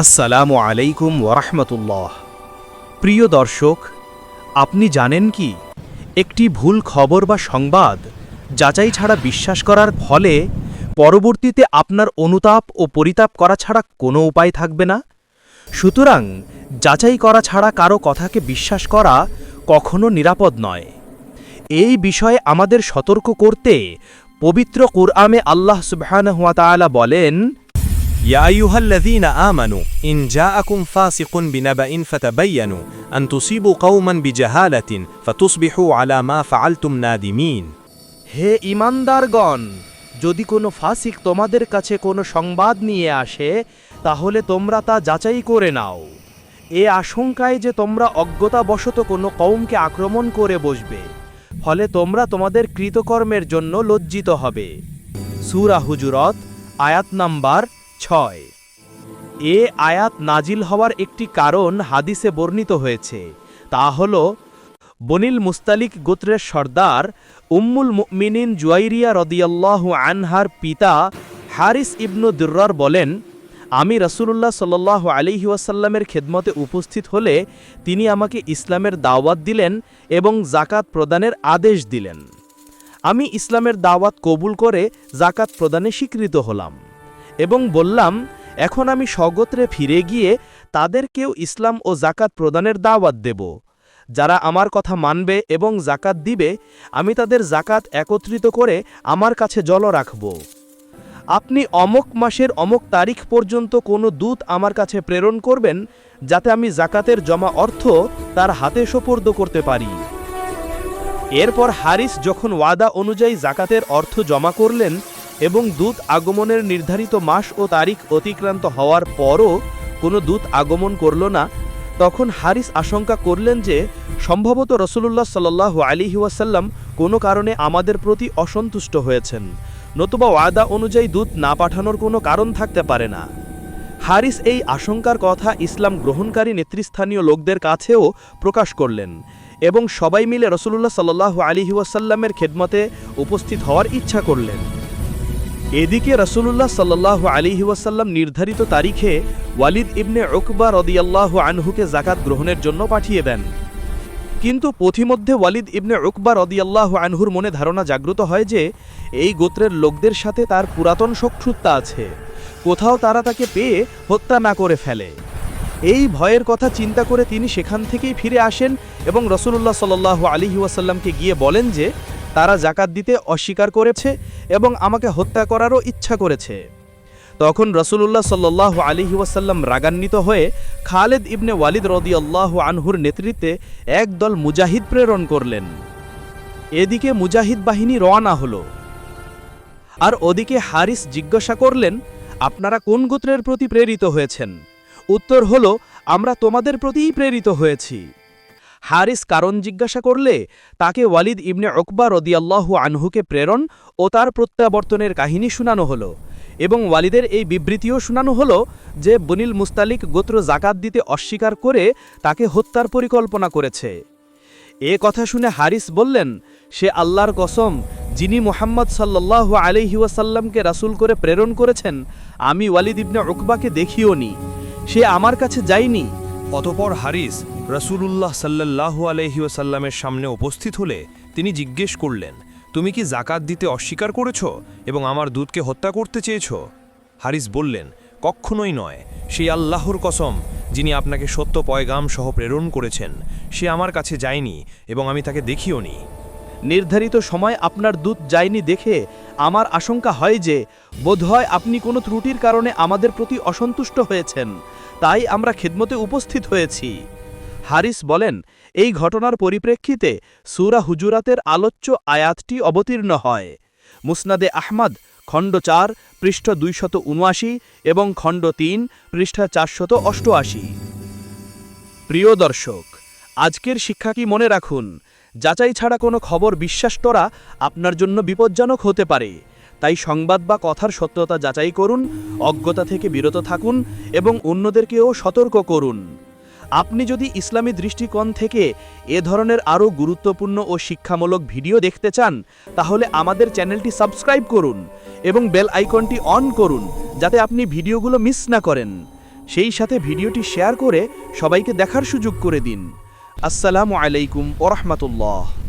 আসসালামু আলাইকুম ওরহমতুল্লাহ প্রিয় দর্শক, আপনি জানেন কি? একটি ভুল খবর বা সংবাদ যাচাই ছাড়া বিশ্বাস করার ফলে পরবর্তীতে আপনার অনুতাপ ও পরিতাপ করা ছাড়া কোনো উপায় থাকবে না? সুতরাং যাচাই করা ছাড়া কারও কথাকে বিশ্বাস করা কখনো নিরাপদ নয়। এই বিষয়ে আমাদের সতর্ক করতে পবিত্র কুরআমে আল্লাহ সুবহানাহু ওয়া তাআলা বলেন يا أيها الذين آمنوا إن جاءكم فاسق بنبأ فتبينوا أن تصيبوا قوما بجهالة فتصبحوا على ما فعلتم نادمين হে ইমানদারগণ যদি কোনো ফাসিক তোমাদের কাছে কোনো সংবাদ নিয়ে আসে তাহলে তোমরা তা যাচাই করে নাও এ আশঙ্কায় যে তোমরা অজ্ঞতাবশত কোনো কৌমকে আক্রমণ করে বসবে ফলে তোমরা তোমাদের কৃতকর্মের জন্য লজ্জিত হবে সূরা হুজুরত আয়াত নাম্বার ছয়। এ আয়াত নাজিল হওয়ার একটি কারণ হাদিসে বর্ণিত হয়েছে। তা হল, বনিল মুস্তালিক গোত্রের সর্দার উম্মুল মুমিনিন জুয়াইরিয়া রদিয়াল্লাহ আনহার পিতা হারিস ইবনু দুর্রার বলেন, আমি রসুল্লাহ সাল্লাহ আলিহি ওয়াসাল্লামের খেদমতে উপস্থিত হলে তিনি আমাকে ইসলামের দাওয়াত দিলেন এবং জাকাত প্রদানের আদেশ দিলেন। আমি ইসলামের দাওয়াত কবুল করে জাকাত প্রদানে স্বীকৃত হলাম। এবং বললাম, এখন আমি স্বগোত্রে ফিরে গিয়ে তাদেরকেও ইসলাম ও জাকাত প্রদানের দাওয়াত দেব। যারা আমার কথা মানবে এবং জাকাত দিবে, আমি তাদের জাকাত একত্রিত করে আমার কাছে জল রাখব। আপনি অমক মাসের অমক তারিখ পর্যন্ত কোনো দূত আমার কাছে প্রেরণ করবেন, যাতে আমি জাকাতের জমা অর্থ তার হাতে সোপর্দ করতে পারি। এরপর হারিস যখন ওয়াদা অনুযায়ী জাকাতের অর্থ জমা করলেন এবং দূত আগমনের নির্ধারিত মাস ও তারিখ অতিক্রান্ত হওয়ার পরও কোনো দূত আগমন করল না। তখন হারিস আশঙ্কা করলেন যে, সম্ভবত রসুল্লাহ সাল্লাহ আলিহি ওয়াসাল্লাম কোনো কারণে আমাদের প্রতি অসন্তুষ্ট হয়েছেন। নতুবা ওয়াদা অনুযায়ী দূত না পাঠানোর কোনো কারণ থাকতে পারে না। হারিস এই আশঙ্কার কথা ইসলাম গ্রহণকারী নেতৃস্থানীয় লোকদের কাছেও প্রকাশ করলেন এবং সবাই মিলে রসুল্লাহ সাল্লাহ আলিহি ওয়াসাল্লামের খেদমতে উপস্থিত হওয়ার ইচ্ছা করলেন। এদিকে রসুল্লাহ সাল্লাহ আলিহি ওয়াসাল্লাম নির্ধারিত তারিখে ওয়ালিদ ইবনে ওকবা রদিয়াল্লাহ আনহুকে জাকাত গ্রহণের জন্য পাঠিয়ে দেন। কিন্তু পথিমধ্যে ওয়ালিদ ইবনে উকবা রদিয়াল্লাহ আনহুর মনে ধারণা জাগ্রত হয় যে এই গোত্রের লোকদের সাথে তার পুরাতন শত্রুতা আছে। কোথাও তারা তাকে পেয়ে হত্যা না করে ফেলে। এই ভয়ের কথা চিন্তা করে তিনি সেখান থেকেই ফিরে আসেন এবং রসুল্লাহ সাল্লাহ আলিহি ওয়াসাল্লামকে গিয়ে বলেন যে তারা জাকাত দিতে অস্বীকার করেছে এবং আমাকে হত্যা করারও ইচ্ছা করেছে। তখন রসুল্লাহ সাল্লাহ আলিহি ওয়াসাল্লাম রাগান্বিত হয়ে খালেদ ইবনে ওয়ালিদ রদি আল্লাহ আনহুর নেতৃত্বে একদল মুজাহিদ প্রেরণ করলেন। এদিকে মুজাহিদ বাহিনী রওনা হল। আর ওদিকে হারিস জিজ্ঞাসা করলেন, আপনারা কোন গোত্রের প্রতি প্রেরিত হয়েছেন? উত্তর হল, আমরা তোমাদের প্রতিই প্রেরিত হয়েছি। হারিস কারণ জিজ্ঞাসা করলে, তাকে ওয়ালিদ ইবনে ওকবা রদিয়াল্লাহু আনহুকে প্রেরণ ও তার প্রত্যাবর্তনের কাহিনী শোনানো হলো এবং ওয়ালিদের এই বিবৃতিও শোনানো হলো যে বনিল মুস্তালিক গোত্র জাকাত দিতে অস্বীকার করে তাকে হত্যার পরিকল্পনা করেছে। এ কথা শুনে হারিস বললেন, সে আল্লাহর কসম, যিনি মোহাম্মদ সাল্লাহ আলহি ওয়াসাল্লামকে রাসুল করে প্রেরণ করেছেন, আমি ওয়ালিদ ইবনে উকবাকে দেখিও নি সে আমার কাছে যায়নি। অতপর হারিস রসুলুল্লাহ সাল্লাহ আলহি ওসাল্লামের সামনে উপস্থিত হলে তিনি জিজ্ঞেস করলেন, তুমি কি জাকাত দিতে অস্বীকার করেছ এবং আমার দুধকে হত্যা করতে চেয়েছ? হারিস বললেন, কখনোই নয়। সেই আল্লাহর কসম, যিনি আপনাকে সত্য পয়গাম সহ প্রেরণ করেছেন, সে আমার কাছে যায়নি এবং আমি তাকে দেখিও নি। নির্ধারিত সময় আপনার দূত যায়নি দেখে আমার আশঙ্কা হয় যে বোধহয় আপনি কোনো ত্রুটির কারণে আমাদের প্রতি অসন্তুষ্ট হয়েছেন। তাই আমরা খেদমতে উপস্থিত হয়েছি। হারিস বলেন, এই ঘটনার পরিপ্রেক্ষিতে সুরা হুজুরাতের আলোচ্য আয়াতটি অবতীর্ণ হয়। মুসনাদে আহমদ, খণ্ড চার, পৃষ্ঠ দুইশত উনআশি এবং খণ্ড তিন, পৃষ্ঠা চারশত অষ্টআশি। প্রিয় দর্শক, আজকের শিক্ষা কি মনে রাখুন? যাচাই ছাড়া কোনো খবর বিশ্বাস করা আপনার জন্য বিপজ্জনক হতে পারে। তাই সংবাদ বা কথার সত্যতা যাচাই করুন, অজ্ঞতা থেকে বিরত থাকুন এবং অন্যদেরকেও সতর্ক করুন। আপনি যদি ইসলামী দৃষ্টিকোণ থেকে এ ধরনের আরও গুরুত্বপূর্ণ ও শিক্ষামূলক ভিডিও দেখতে চান, তাহলে আমাদের চ্যানেলটি সাবস্ক্রাইব করুন এবং বেল আইকনটি অন করুন, যাতে আপনি ভিডিওগুলো মিস না করেন। সেই সাথে ভিডিওটি শেয়ার করে সবাইকে দেখার সুযোগ করে দিন। আসসালামু আলাইকুম ওরহমতুল্লাহ।